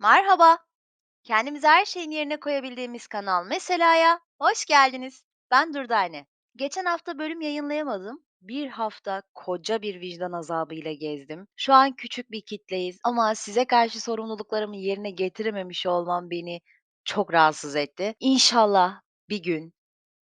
Merhaba, kendimizi her şeyin yerine koyabildiğimiz kanal Mesela'ya hoş geldiniz. Ben Durdane. Geçen hafta bölüm yayınlayamadım. Bir hafta koca bir vicdan azabıyla gezdim. Şu an küçük bir kitleyiz ama size karşı sorumluluklarımı yerine getirememiş olmam beni çok rahatsız etti. İnşallah bir gün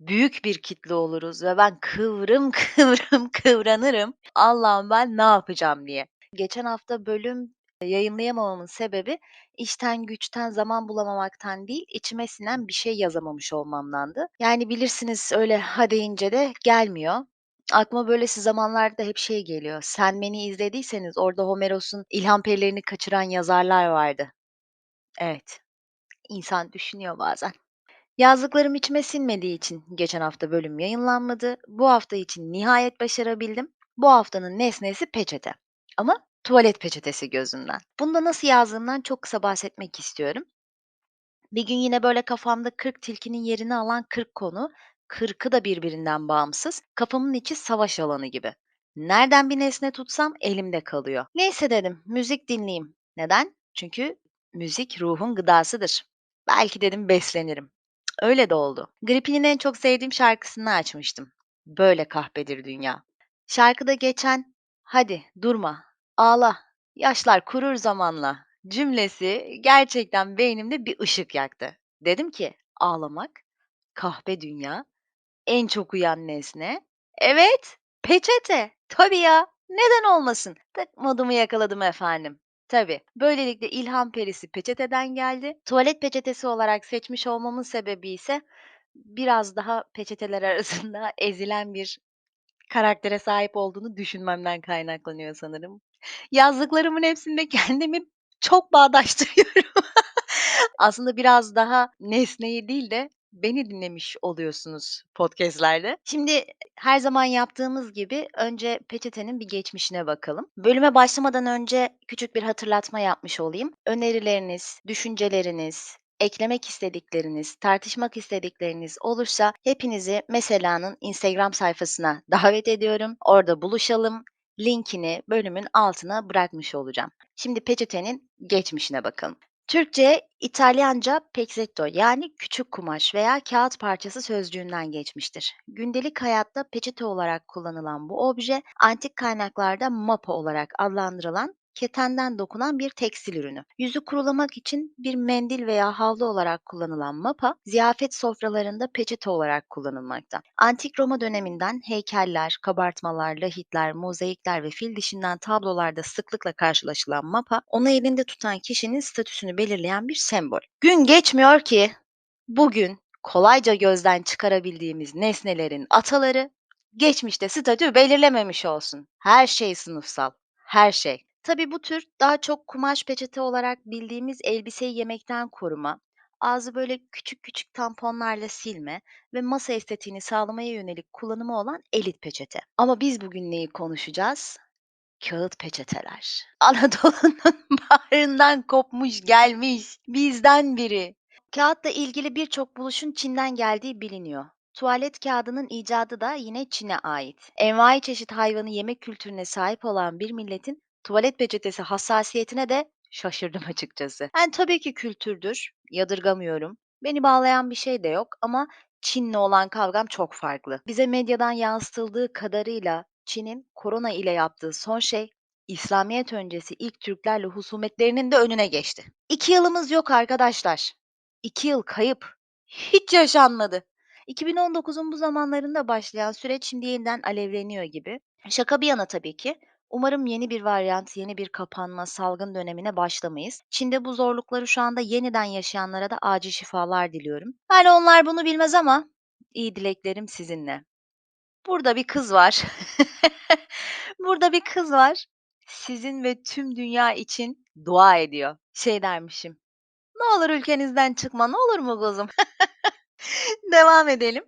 büyük bir kitle oluruz ve ben kıvrım kıvrım kıvranırım. Allah'ım ben ne yapacağım diye. Geçen hafta bölüm yayınlayamamamın sebebi işten güçten zaman bulamamaktan değil, içime sinen bir şey yazamamış olmamdandı. Yani bilirsiniz öyle ha deyince de gelmiyor. Aklıma böylesi zamanlarda hep şey geliyor. Sandman'i izlediyseniz orada Homeros'un ilham perilerini kaçıran yazarlar vardı. Evet, insan düşünüyor bazen. Yazdıklarım içime sinmediği için geçen hafta bölüm yayınlanmadı. Bu hafta için nihayet başarabildim. Bu haftanın nesnesi peçete. Ama tuvalet peçetesi gözümden. Bunda nasıl yazdığımdan çok kısa bahsetmek istiyorum. Bir gün yine böyle kafamda 40 tilkinin yerini alan 40 konu, 40'ı da birbirinden bağımsız, kafamın içi savaş alanı gibi. Nereden bir nesne tutsam elimde kalıyor. Neyse dedim, müzik dinleyeyim. Neden? Çünkü müzik ruhun gıdasıdır. Belki dedim beslenirim. Öyle de oldu. Gripin'in en çok sevdiğim şarkısını açmıştım. Böyle kahpedir dünya. Şarkıda geçen "Hadi durma, ağla, yaşlar kurur zamanla" cümlesi gerçekten beynimde bir ışık yaktı. Dedim ki ağlamak, kahpe dünya, en çok uyan nesne. Evet, peçete. Tabii ya, neden olmasın? Tık modumu yakaladım efendim. Tabii. Böylelikle ilham perisi peçeteden geldi. Tuvalet peçetesi olarak seçmiş olmamın sebebi ise biraz daha peçeteler arasında ezilen bir karaktere sahip olduğunu düşünmemden kaynaklanıyor sanırım. Yazdıklarımın hepsinde kendimi çok bağdaştırıyorum. Aslında biraz daha nesneyi değil de beni dinlemiş oluyorsunuz podcast'lerde. Şimdi her zaman yaptığımız gibi önce peçetenin bir geçmişine bakalım. Bölüme başlamadan önce küçük bir hatırlatma yapmış olayım. Önerileriniz, düşünceleriniz, eklemek istedikleriniz, tartışmak istedikleriniz olursa hepinizi Mesela'nın Instagram sayfasına davet ediyorum. Orada buluşalım. Linkini bölümün altına bırakmış olacağım. Şimdi peçetenin geçmişine bakalım. Türkçe, İtalyanca pezzetto yani küçük kumaş veya kağıt parçası sözcüğünden geçmiştir. Gündelik hayatta peçete olarak kullanılan bu obje, antik kaynaklarda mapa olarak adlandırılan ketenden dokunan bir tekstil ürünü. Yüzü kurulamak için bir mendil veya havlu olarak kullanılan mapa, ziyafet sofralarında peçete olarak kullanılmakta. Antik Roma döneminden heykeller, kabartmalar, lahitler, mozaikler ve fil dişinden tablolarda sıklıkla karşılaşılan mapa, onu elinde tutan kişinin statüsünü belirleyen bir sembol. Gün geçmiyor ki bugün kolayca gözden çıkarabildiğimiz nesnelerin ataları geçmişte statü belirlememiş olsun. Her şey sınıfsal, her şey. Tabii bu tür daha çok kumaş peçete olarak bildiğimiz elbiseyi yemekten koruma, ağzı böyle küçük küçük tamponlarla silme ve masa estetiğini sağlamaya yönelik kullanımı olan elit peçete. Ama biz bugün neyi konuşacağız? Kağıt peçeteler. Anadolu'nun bağrından kopmuş gelmiş bizden biri. Kağıtla ilgili birçok buluşun Çin'den geldiği biliniyor. Tuvalet kağıdının icadı da yine Çin'e ait. Envai çeşit hayvanı yemek kültürüne sahip olan bir milletin tuvalet peçetesi hassasiyetine de şaşırdım açıkçası. Yani tabii ki kültürdür, yadırgamıyorum. Beni bağlayan bir şey de yok ama Çin'le olan kavgam çok farklı. Bize medyadan yansıtıldığı kadarıyla Çin'in korona ile yaptığı son şey İslamiyet öncesi ilk Türklerle husumetlerinin de önüne geçti. İki yılımız yok arkadaşlar. İki yıl kayıp. Hiç yaşanmadı. 2019'un bu zamanlarında başlayan süreç şimdi yeniden alevleniyor gibi. Şaka bir yana tabii ki. Umarım yeni bir varyant, yeni bir kapanma, salgın dönemine başlamayız. Çin'de bu zorlukları şu anda yeniden yaşayanlara da acil şifalar diliyorum. Yani onlar bunu bilmez ama iyi dileklerim sizinle. Burada bir kız var. Burada bir kız var. Sizin ve tüm dünya için dua ediyor. Şey dermişim. Ne olur ülkenizden çıkma, ne olur mu kuzum? Devam edelim.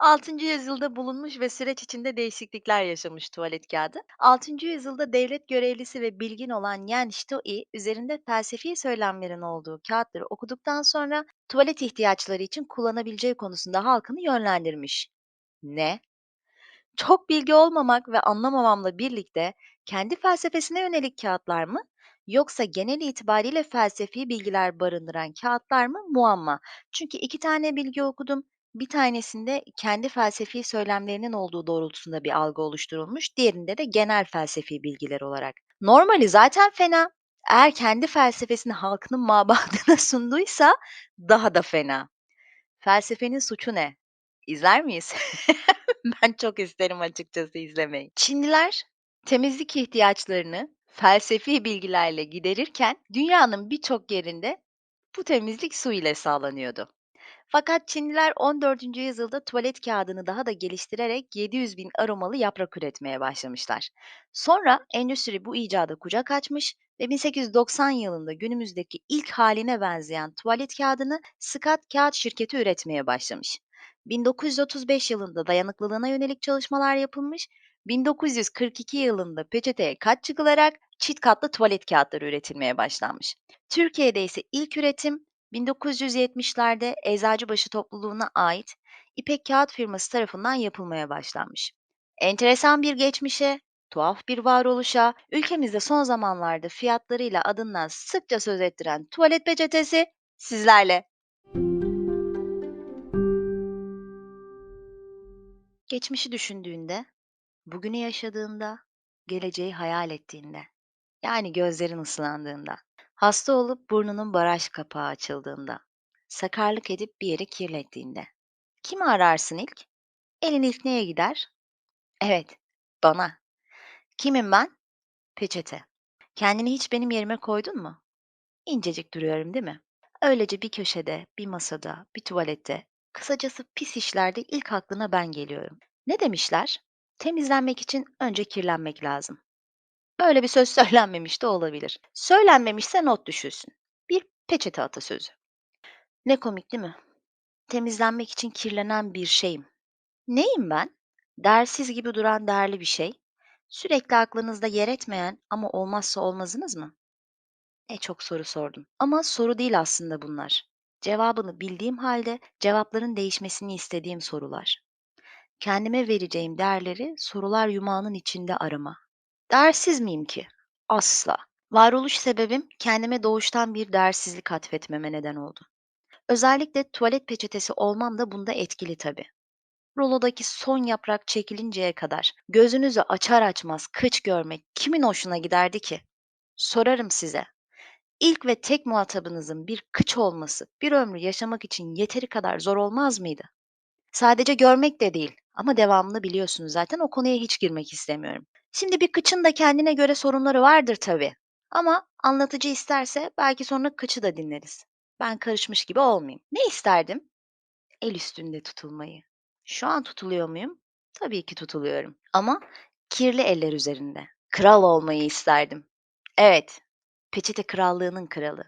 6. yüzyılda bulunmuş ve süreç içinde değişiklikler yaşamış tuvalet kağıdı. 6. yüzyılda devlet görevlisi ve bilgin olan Yan Shitoi, üzerinde felsefi söylemlerin olduğu kağıtları okuduktan sonra tuvalet ihtiyaçları için kullanabileceği konusunda halkını yönlendirmiş. Ne? Çok bilgi olmamak ve anlamamamla birlikte kendi felsefesine yönelik kağıtlar mı Yoksa genel itibariyle felsefi bilgiler barındıran kağıtlar mı? Muamma. Çünkü 2 tane bilgi okudum. Bir tanesinde kendi felsefi söylemlerinin olduğu doğrultusunda bir algı oluşturulmuş, diğerinde de genel felsefi bilgiler olarak. Normali zaten fena. Eğer kendi felsefesini halkının mabadına sunduysa daha da fena. Felsefenin suçu ne? İzler miyiz? Ben çok isterim açıkçası izlemeyi. Çinliler temizlik ihtiyaçlarını felsefi bilgilerle giderirken dünyanın birçok yerinde bu temizlik su ile sağlanıyordu. Fakat Çinliler 14. yüzyılda tuvalet kağıdını daha da geliştirerek 700 bin aromalı yaprak üretmeye başlamışlar. Sonra endüstri bu icada kucak açmış ve 1890 yılında günümüzdeki ilk haline benzeyen tuvalet kağıdını Scott Kağıt Şirketi üretmeye başlamış. 1935 yılında dayanıklılığına yönelik çalışmalar yapılmış, 1942 yılında peçeteye kat çıkılarak çift katlı tuvalet kağıtları üretilmeye başlanmış. Türkiye'de ise ilk üretim 1970'lerde Eczacıbaşı topluluğuna ait İpek Kağıt firması tarafından yapılmaya başlanmış. Enteresan bir geçmişe, tuhaf bir varoluşa, ülkemizde son zamanlarda fiyatlarıyla adından sıkça söz ettiren tuvalet peçetesi sizlerle. Geçmişi düşündüğünde, bugünü yaşadığında, geleceği hayal ettiğinde, yani gözlerin ıslandığında, hasta olup burnunun baraj kapağı açıldığında, sakarlık edip bir yeri kirlettiğinde. Kimi ararsın ilk? Elin ilk neye gider? Evet, bana. Kimim ben? Peçete. Kendini hiç benim yerime koydun mu? İncecik duruyorum değil mi? Öylece bir köşede, bir masada, bir tuvalette, kısacası pis işlerde ilk aklına ben geliyorum. Ne demişler? Temizlenmek için önce kirlenmek lazım. Böyle bir söz söylenmemiş de olabilir. Söylenmemişse not düşülsün. Bir peçete atasözü. Ne komik değil mi? Temizlenmek için kirlenen bir şeyim. Neyim ben? Değersiz gibi duran değerli bir şey. Sürekli aklınızda yer etmeyen ama olmazsa olmazınız mı? Ne çok soru sordum. Ama soru değil aslında bunlar. Cevabını bildiğim halde cevapların değişmesini istediğim sorular. Kendime vereceğim değerleri sorular yumağının içinde arama. Değersiz miyim ki? Asla. Varoluş sebebim kendime doğuştan bir değersizlik atfetmeme neden oldu. Özellikle tuvalet peçetesi olmam da bunda etkili tabii. Rulodaki son yaprak çekilinceye kadar gözünüzü açar açmaz kıç görmek kimin hoşuna giderdi ki? Sorarım size. İlk ve tek muhatabınızın bir kıç olması bir ömrü yaşamak için yeteri kadar zor olmaz mıydı? Sadece görmek de değil ama devamını biliyorsunuz zaten o konuya hiç girmek istemiyorum. Şimdi bir kıçın da kendine göre sorunları vardır tabii. Ama anlatıcı isterse belki sonra kıçı da dinleriz. Ben karışmış gibi olmayayım. Ne isterdim? El üstünde tutulmayı. Şu an tutuluyor muyum? Tabii ki tutuluyorum. Ama kirli eller üzerinde. Kral olmayı isterdim. Evet, peçete krallığının kralı.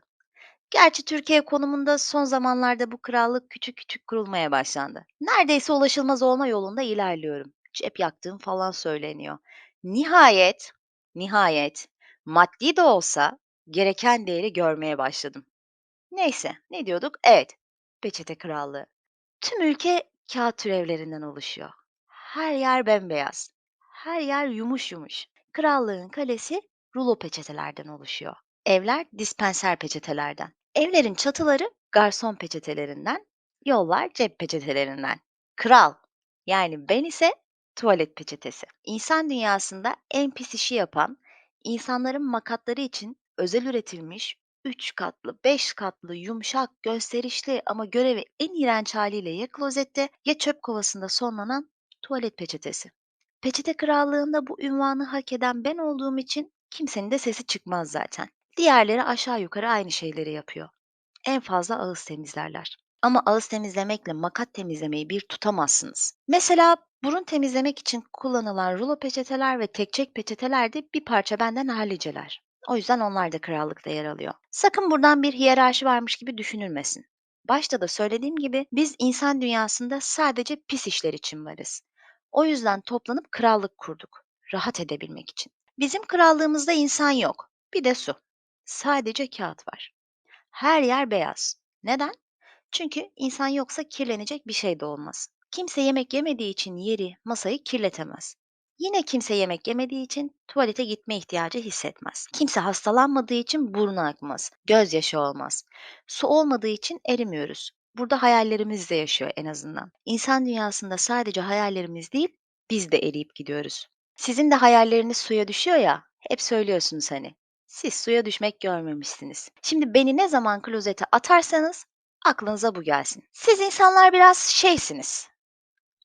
Gerçi Türkiye konumunda son zamanlarda bu krallık küçük küçük kurulmaya başlandı. Neredeyse ulaşılmaz olma yolunda ilerliyorum. Cep yaktığım falan söyleniyor. Nihayet, nihayet maddi de olsa gereken değeri görmeye başladım. Neyse, ne diyorduk? Evet, peçete krallığı. Tüm ülke kağıt türevlerinden oluşuyor. Her yer bembeyaz. Her yer yumuş yumuş. Krallığın kalesi rulo peçetelerden oluşuyor. Evler dispenser peçetelerden. Evlerin çatıları garson peçetelerinden, yollar cep peçetelerinden. Kral, yani ben ise tuvalet peçetesi. İnsan dünyasında en pis işi yapan, insanların makatları için özel üretilmiş 3 katlı, 5 katlı, yumuşak, gösterişli ama görevi en iğrenç haliyle ya klozette ya çöp kovasında sonlanan tuvalet peçetesi. Peçete krallığında bu ünvanı hak eden ben olduğum için kimsenin de sesi çıkmaz zaten. Diğerleri aşağı yukarı aynı şeyleri yapıyor. En fazla ağız temizlerler. Ama ağız temizlemekle makat temizlemeyi bir tutamazsınız. Mesela burun temizlemek için kullanılan rulo peçeteler ve tekçek peçeteler de bir parça benden halliceler. O yüzden onlar da krallıkta yer alıyor. Sakın buradan bir hiyerarşi varmış gibi düşünülmesin. Başta da söylediğim gibi biz insan dünyasında sadece pis işler için varız. O yüzden toplanıp krallık kurduk. Rahat edebilmek için. Bizim krallığımızda insan yok. Bir de su. Sadece kağıt var. Her yer beyaz. Neden? Çünkü insan yoksa kirlenecek bir şey de olmaz. Kimse yemek yemediği için yeri, masayı kirletemez. Yine kimse yemek yemediği için tuvalete gitme ihtiyacı hissetmez. Kimse hastalanmadığı için burnu akmaz, gözyaşı olmaz. Su olmadığı için erimiyoruz. Burada hayallerimiz de yaşıyor en azından. İnsan dünyasında sadece hayallerimiz değil, biz de eriyip gidiyoruz. Sizin de hayalleriniz suya düşüyor ya, hep söylüyorsunuz hani. Siz suya düşmek görmemişsiniz. Şimdi beni ne zaman klozete atarsanız aklınıza bu gelsin. Siz insanlar biraz şeysiniz,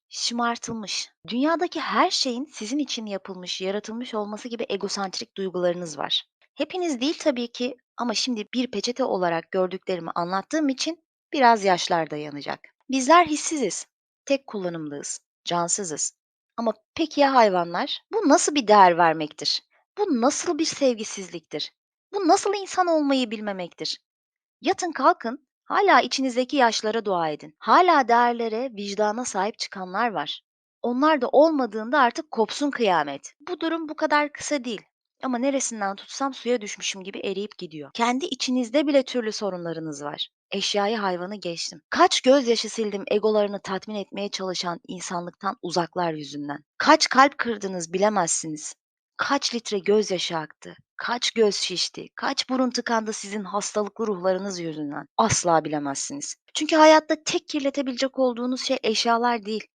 şımartılmış. Dünyadaki her şeyin sizin için yapılmış, yaratılmış olması gibi egosantrik duygularınız var. Hepiniz değil tabii ki ama şimdi bir peçete olarak gördüklerimi anlattığım için biraz yaşlar da yanacak. Bizler hissiziz, tek kullanımlıyız, cansızız. Ama peki ya hayvanlar? Bu nasıl bir değer vermektir? Bu nasıl bir sevgisizliktir? Bu nasıl insan olmayı bilmemektir? Yatın kalkın, hala içinizdeki yaşlara dua edin. Hala değerlere, vicdana sahip çıkanlar var. Onlar da olmadığında artık kopsun kıyamet. Bu durum bu kadar kısa değil. Ama neresinden tutsam suya düşmüşüm gibi eriyip gidiyor. Kendi içinizde bile türlü sorunlarınız var. Eşyayı hayvanı geçtim. Kaç gözyaşı sildim egolarını tatmin etmeye çalışan insanlıktan uzaklar yüzünden. Kaç kalp kırdınız bilemezsiniz. Kaç litre gözyaşı aktı, kaç göz şişti, kaç burun tıkandı sizin hastalıklı ruhlarınız yüzünden. Asla bilemezsiniz. Çünkü hayatta tek kirletebilecek olduğunuz şey eşyalar değil.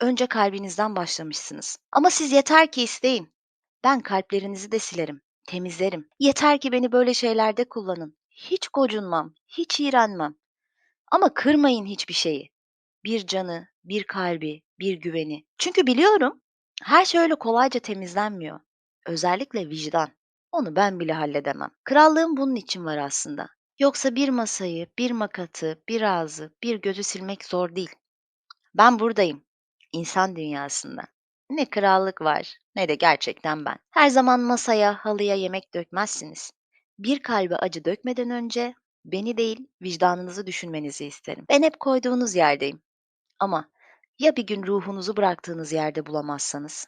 Önce kalbinizden başlamışsınız. Ama siz yeter ki isteyin. Ben kalplerinizi de silerim, temizlerim. Yeter ki beni böyle şeylerde kullanın. Hiç gocunmam, hiç iğrenmem. Ama kırmayın hiçbir şeyi. Bir canı, bir kalbi, bir güveni. Çünkü biliyorum, her şey öyle kolayca temizlenmiyor. Özellikle vicdan. Onu ben bile halledemem. Krallığım bunun için var aslında. Yoksa bir masayı, bir makatı, bir ağzı, bir gözü silmek zor değil. Ben buradayım, insan dünyasında. Ne krallık var, ne de gerçekten ben. Her zaman masaya, halıya yemek dökmezsiniz. Bir kalbe acı dökmeden önce beni değil, vicdanınızı düşünmenizi isterim. Ben hep koyduğunuz yerdeyim. Ama ya bir gün ruhunuzu bıraktığınız yerde bulamazsanız?